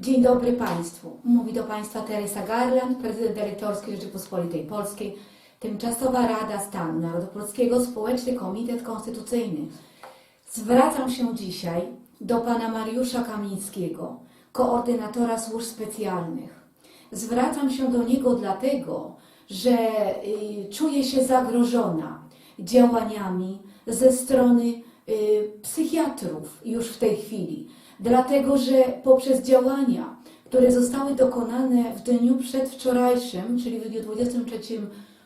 Dzień dobry Państwu. Mówi do Państwa Teresa Garland, prezydent dyrektorski Rzeczypospolitej Polskiej, Tymczasowa Rada Stanu Narodopolskiego, Społeczny Komitet Konstytucyjny. Zwracam się dzisiaj do Pana Mariusza Kamińskiego, koordynatora służb specjalnych. Zwracam się do niego dlatego, że y, czuję się zagrożona działaniami ze strony psychiatrów już w tej chwili. Dlatego, że poprzez działania, które zostały dokonane w dniu przedwczorajszym, czyli w dniu 23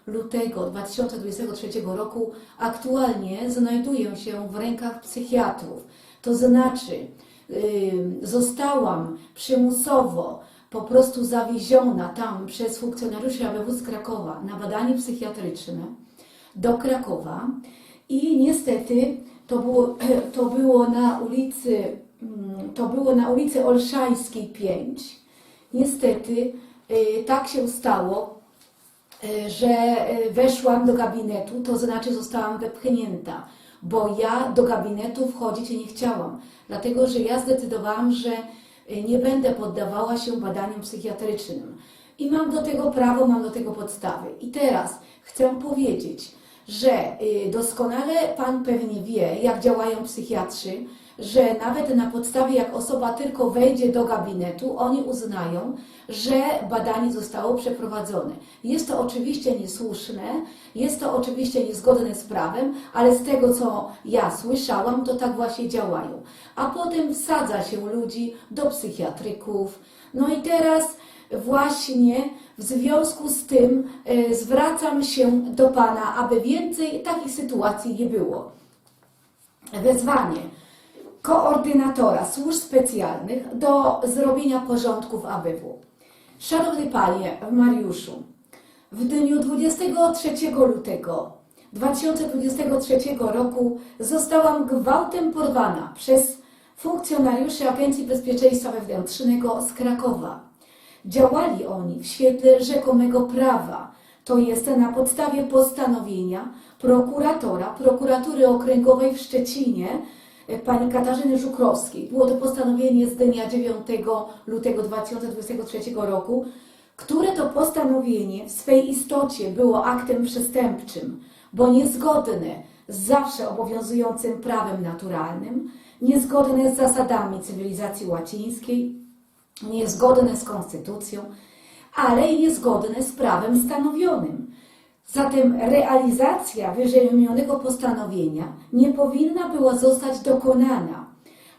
lutego 2023 roku, aktualnie znajduję się w rękach psychiatrów. To znaczy, y, zostałam przymusowo po prostu zawieziona tam przez funkcjonariuszy ABW z Krakowa na badanie psychiatryczne do Krakowa i niestety to było, to było na ulicy mm, to było na ulicy Olszańskiej 5. Niestety y, tak się stało, y, że y, weszłam do gabinetu, to znaczy zostałam wepchnięta, bo ja do gabinetu wchodzić nie chciałam, dlatego że ja zdecydowałam, że nie będę poddawała się badaniom psychiatrycznym. I mam do tego prawo, mam do tego podstawy. I teraz chcę powiedzieć, że y, doskonale Pan pewnie wie, jak działają psychiatrzy, że nawet na podstawie, jak osoba tylko wejdzie do gabinetu, oni uznają, że badanie zostało przeprowadzone. Jest to oczywiście niesłuszne, jest to oczywiście niezgodne z prawem, ale z tego, co ja słyszałam, to tak właśnie działają. A potem wsadza się ludzi do psychiatryków. No i teraz właśnie w związku z tym e, zwracam się do Pana, aby więcej takich sytuacji nie było. Wezwanie koordynatora służb specjalnych do zrobienia porządku w ABW. Szanowny Panie Mariuszu, w dniu 23 lutego 2023 roku zostałam gwałtem porwana przez funkcjonariuszy Agencji Bezpieczeństwa Wewnętrznego z Krakowa. Działali oni w świetle rzekomego prawa, to jest na podstawie postanowienia prokuratora Prokuratury Okręgowej w Szczecinie, e, pani Katarzyny Żukrowskiej. Było to postanowienie z dnia 9 lutego 2023 roku, które to postanowienie w swej istocie było aktem przestępczym, bo niezgodne z zawsze obowiązującym prawem naturalnym, niezgodne z zasadami cywilizacji łacińskiej, niezgodne z konstytucją, ale i niezgodne z prawem stanowionym. Zatem realizacja wyżej wymienionego postanowienia nie powinna była zostać dokonana.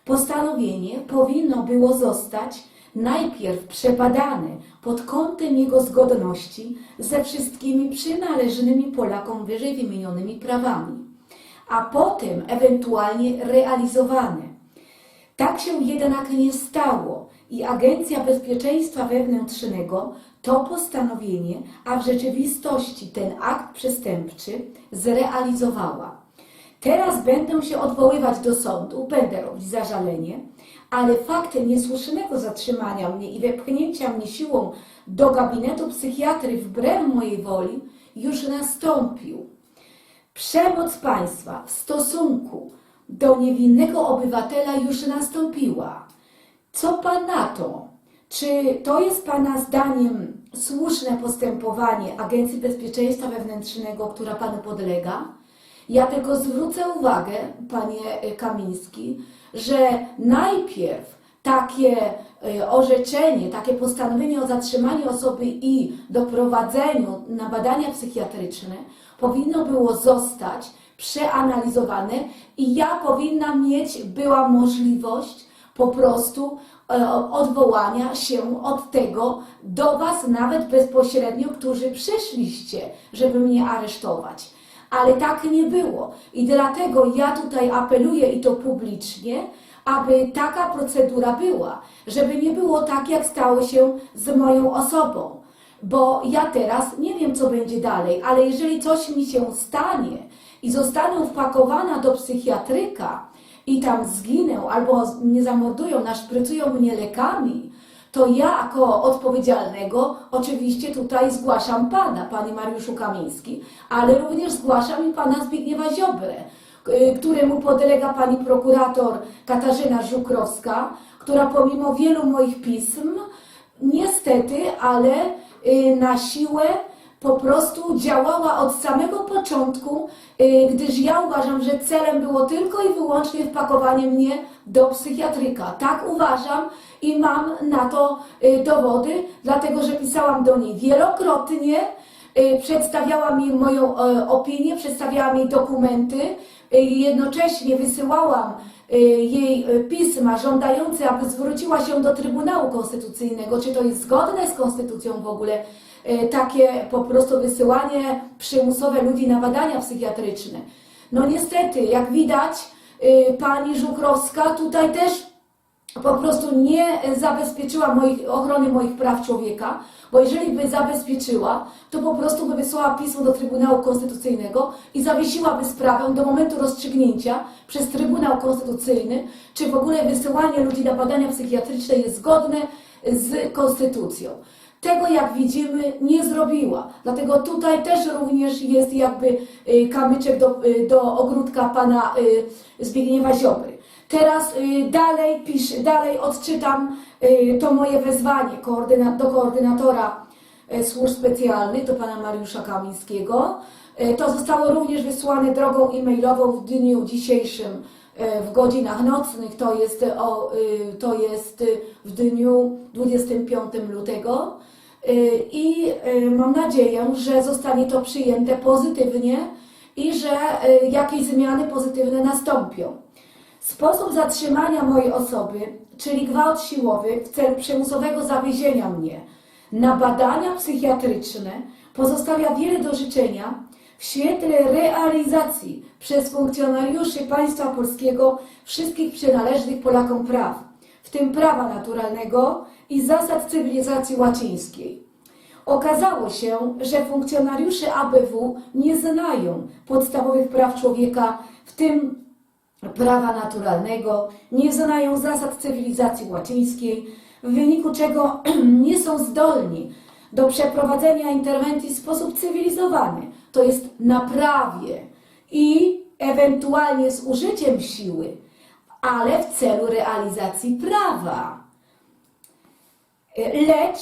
Postanowienie powinno było zostać najpierw przebadane pod kątem jego zgodności ze wszystkimi przynależnymi Polakom wyżej wymienionymi prawami, a potem ewentualnie realizowane. Tak się jednak nie stało i Agencja Bezpieczeństwa Wewnętrznego to postanowienie, a w rzeczywistości ten akt przestępczy zrealizowała. Teraz będę się odwoływać do sądu, będę robić zażalenie, ale fakt niesłusznego zatrzymania mnie i wepchnięcia mnie siłą do gabinetu psychiatry wbrew mojej woli już nastąpił. Przemoc państwa w stosunku do niewinnego obywatela już nastąpiła. Co pan na to? Czy to jest pana zdaniem słuszne postępowanie Agencji Bezpieczeństwa Wewnętrznego, która panu podlega? Ja tylko zwrócę uwagę, panie Kamiński, że najpierw takie e, orzeczenie, takie postanowienie o zatrzymaniu osoby i doprowadzeniu na badania psychiatryczne powinno było zostać przeanalizowane i ja powinna mieć, była możliwość po prostu e, odwołania się od tego do Was, nawet bezpośrednio, którzy przyszliście, żeby mnie aresztować. Ale tak nie było. I dlatego ja tutaj apeluję i to publicznie, aby taka procedura była, żeby nie było tak, jak stało się z moją osobą. Bo ja teraz nie wiem, co będzie dalej, ale jeżeli coś mi się stanie i zostanę wpakowana do psychiatryka i tam zginę albo mnie zamordują, naszprycują mnie lekami, to ja jako odpowiedzialnego oczywiście tutaj zgłaszam Pana, Panie Mariuszu Kamiński, ale również zgłaszam i Pana Zbigniewa Ziobrę, y, któremu podlega Pani prokurator Katarzyna Żukrowska, która pomimo wielu moich pism, niestety, ale y, na siłę po prostu działała od samego początku, y, gdyż ja uważam, że celem było tylko i wyłącznie wpakowanie mnie do psychiatryka. Tak uważam i mam na to y, dowody, dlatego że pisałam do niej wielokrotnie, y, przedstawiała mi moją e, opinię, przedstawiała mi dokumenty, jednocześnie wysyłałam jej y, pisma żądające, aby zwróciła się do Trybunału Konstytucyjnego, czy to jest zgodne z konstytucją w ogóle, takie po prostu wysyłanie przymusowe ludzi na badania psychiatryczne. No niestety, jak widać, y, pani Żukrowska tutaj też po prostu nie zabezpieczyła moich, ochrony moich praw człowieka, bo jeżeli by zabezpieczyła, to po prostu by wysłała pismo do Trybunału Konstytucyjnego i zawiesiłaby sprawę do momentu rozstrzygnięcia przez Trybunał Konstytucyjny, czy w ogóle wysyłanie ludzi na badania psychiatryczne jest zgodne z Konstytucją. Tego, jak widzimy, nie zrobiła. Dlatego tutaj też również jest jakby y, kamyczek do, y, do ogródka pana y, Zbigniewa Ziobry. Teraz dalej pisz, dalej odczytam to moje wezwanie do koordynatora służb specjalnych, do pana Mariusza Kamińskiego. Y, To zostało również wysłane drogą e-mailową w dniu dzisiejszym y, w godzinach nocnych, to jest, y, o, to jest w dniu 25 lutego. I mam nadzieję, że zostanie to przyjęte pozytywnie i że jakieś zmiany pozytywne nastąpią. Sposób zatrzymania mojej osoby, czyli gwałt siłowy w celu przymusowego zawiezienia mnie na badania psychiatryczne, pozostawia wiele do życzenia w świetle realizacji przez funkcjonariuszy państwa polskiego wszystkich przynależnych Polakom praw, w tym prawa naturalnego i zasad cywilizacji łacińskiej. Okazało się, że funkcjonariusze ABW nie znają podstawowych praw człowieka, w tym prawa naturalnego, nie znają zasad cywilizacji łacińskiej, w wyniku czego nie są zdolni do przeprowadzenia interwencji w sposób cywilizowany, to jest na prawie i ewentualnie z użyciem siły, ale w celu realizacji prawa. Lecz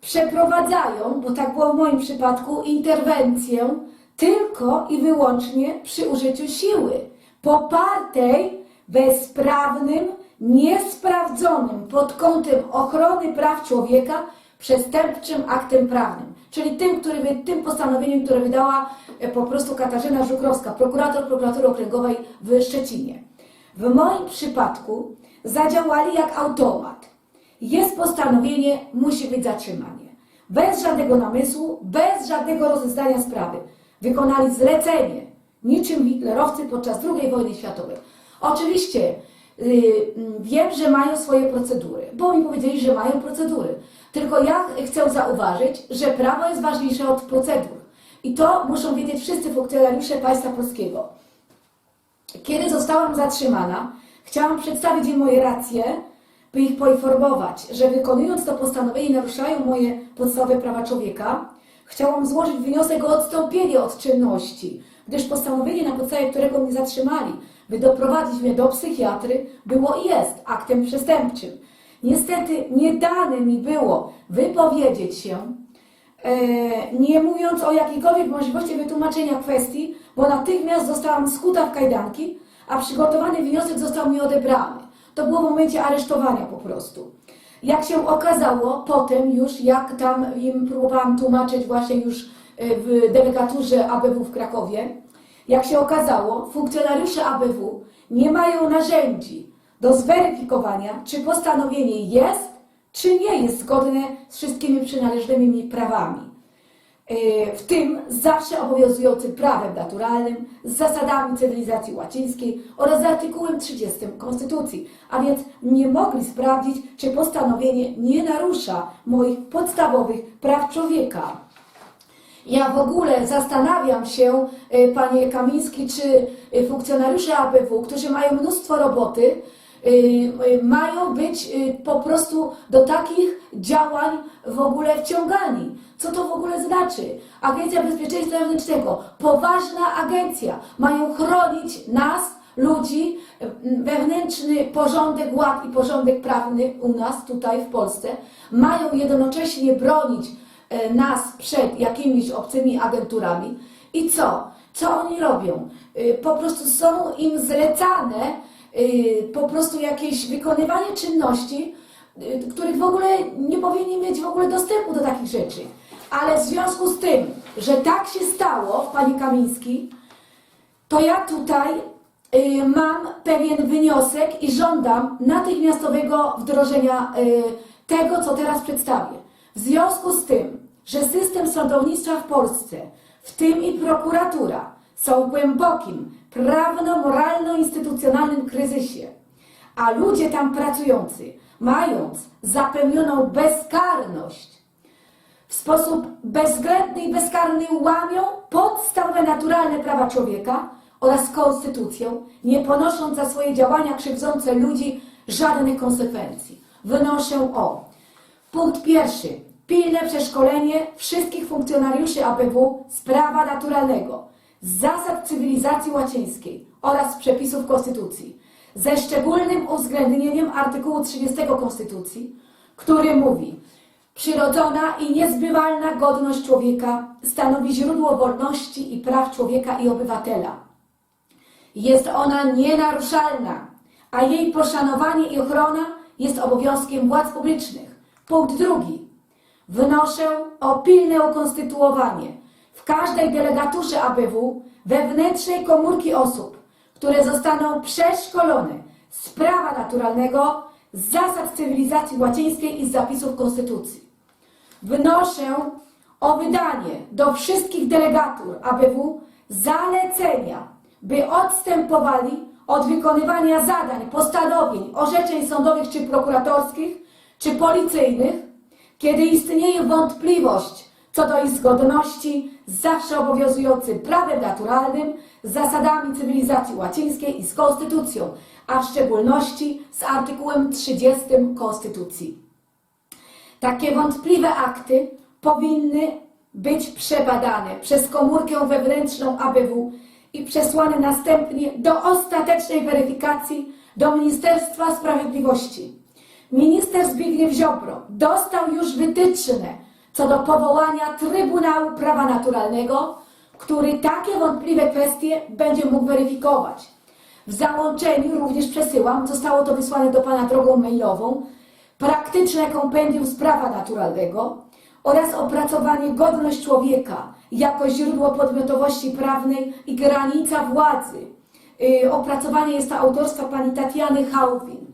przeprowadzają, bo tak było w moim przypadku, interwencję tylko i wyłącznie przy użyciu siły, popartej bezprawnym, niesprawdzonym pod kątem ochrony praw człowieka przestępczym aktem prawnym, czyli tym, który, tym postanowieniem, które wydała e, po prostu Katarzyna Żukrowska, prokurator prokuratury okręgowej w Szczecinie. W moim przypadku zadziałali jak automat. Jest postanowienie, musi być zatrzymanie. Bez żadnego namysłu, bez żadnego rozeznania sprawy. Wykonali zlecenie, niczym hitlerowcy podczas II wojny światowej. Oczywiście y, mm, wiem, że mają swoje procedury, bo mi powiedzieli, że mają procedury. Tylko ja chcę zauważyć, że prawo jest ważniejsze od procedur. I to muszą wiedzieć wszyscy funkcjonariusze państwa polskiego. Kiedy zostałam zatrzymana, chciałam przedstawić im moje racje, by ich poinformować, że wykonując to postanowienie naruszają moje podstawowe prawa człowieka. Chciałam złożyć wniosek o odstąpienie od czynności, gdyż postanowienie, na podstawie którego mnie zatrzymali, by doprowadzić mnie do psychiatry, było i jest aktem przestępczym. Niestety nie dane mi było wypowiedzieć się, E, nie mówiąc o jakiejkolwiek możliwości wytłumaczenia kwestii, bo natychmiast zostałam skuta w kajdanki, a przygotowany wniosek został mi odebrany. To było w momencie aresztowania po prostu. Jak się okazało, potem już jak tam im próbowałam tłumaczyć właśnie już e, w delegaturze ABW w Krakowie, jak się okazało, funkcjonariusze ABW nie mają narzędzi do zweryfikowania, czy postanowienie jest, czy nie jest zgodne z wszystkimi przynależnymi mi prawami. Yy, W tym zawsze obowiązującym prawem naturalnym, z zasadami cywilizacji łacińskiej oraz z artykułem 30 Konstytucji, a więc nie mogli sprawdzić, czy postanowienie nie narusza moich podstawowych praw człowieka. Ja w ogóle zastanawiam się, y, panie Kamiński, czy y, funkcjonariusze ABW, którzy mają mnóstwo roboty, mają być y, po prostu do takich działań w ogóle wciągani. Co to w ogóle znaczy? Agencja Bezpieczeństwa Wewnętrznego, poważna agencja, mają chronić nas, ludzi, y, wewnętrzny porządek, ład i porządek prawny u nas tutaj w Polsce, mają jednocześnie bronić nas przed jakimiś obcymi agenturami. I co? Co oni robią? Y, Po prostu są im zlecane y, po prostu jakieś wykonywanie czynności, y, których w ogóle nie powinni mieć w ogóle dostępu do takich rzeczy. Ale w związku z tym, że tak się stało, panie Kamiński, to ja tutaj y, mam pewien wniosek i żądam natychmiastowego wdrożenia y, tego, co teraz przedstawię. W związku z tym, że system sądownictwa w Polsce, w tym i prokuratura, są głębokim prawno-moralno-instytucjonalnym kryzysie, a ludzie tam pracujący, mając zapewnioną bezkarność, w sposób bezwzględny i bezkarny łamią podstawowe naturalne prawa człowieka oraz konstytucję, nie ponosząc za swoje działania krzywdzące ludzi żadnych konsekwencji. Wynoszę o punkt pierwszy. Pilne przeszkolenie wszystkich funkcjonariuszy ABW z prawa naturalnego, z zasad cywilizacji łacińskiej oraz przepisów Konstytucji, ze szczególnym uwzględnieniem artykułu 30 Konstytucji, który mówi, Przyrodzona i niezbywalna godność człowieka stanowi źródło wolności i praw człowieka i obywatela. Jest ona nienaruszalna, a jej poszanowanie i ochrona jest obowiązkiem władz publicznych. Punkt drugi. Wnoszę o pilne ukonstytuowanie każdej delegaturze ABW wewnętrznej komórki osób, które zostaną przeszkolone z prawa naturalnego, z zasad cywilizacji łacińskiej i z zapisów Konstytucji. Wnoszę o wydanie do wszystkich delegatur ABW zalecenia, by odstępowali od wykonywania zadań, postanowień, orzeczeń sądowych czy prokuratorskich, czy policyjnych, kiedy istnieje wątpliwość co do ich zgodności z zawsze obowiązującym prawem naturalnym, z zasadami cywilizacji łacińskiej i z konstytucją, a w szczególności z artykułem 30 Konstytucji. Takie wątpliwe akty powinny być przebadane przez komórkę wewnętrzną ABW i przesłane następnie do ostatecznej weryfikacji do Ministerstwa Sprawiedliwości. Minister Zbigniew Ziobro dostał już wytyczne co do powołania Trybunału Prawa Naturalnego, który takie wątpliwe kwestie będzie mógł weryfikować. W załączeniu również przesyłam, zostało to wysłane do Pana drogą mailową, praktyczne kompendium z prawa naturalnego oraz opracowanie godność człowieka jako źródło podmiotowości prawnej i granica władzy. Yy, opracowanie jest to autorstwa pani Tatiany Hałwin.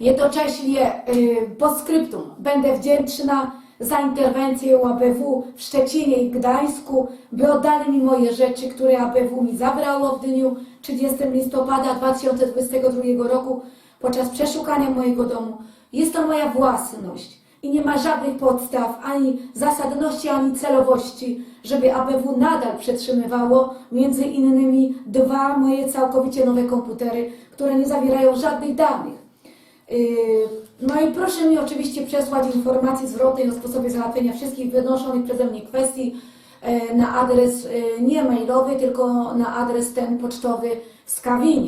Jednocześnie yy, postscriptum będę wdzięczna za interwencję ABW w Szczecinie i Gdańsku, by oddali mi moje rzeczy, które ABW mi zabrało w dniu 30 listopada 2022 roku podczas przeszukania mojego domu. Jest to moja własność i nie ma żadnych podstaw, ani zasadności, ani celowości, żeby ABW nadal przetrzymywało między innymi dwa moje całkowicie nowe komputery, które nie zawierają żadnych danych. Yy, No i proszę mi oczywiście przesłać informacje zwrotnej o sposobie załatwienia wszystkich wynoszonych przeze mnie kwestii e, na adres e, nie mailowy, tylko na adres ten pocztowy w Skawinie.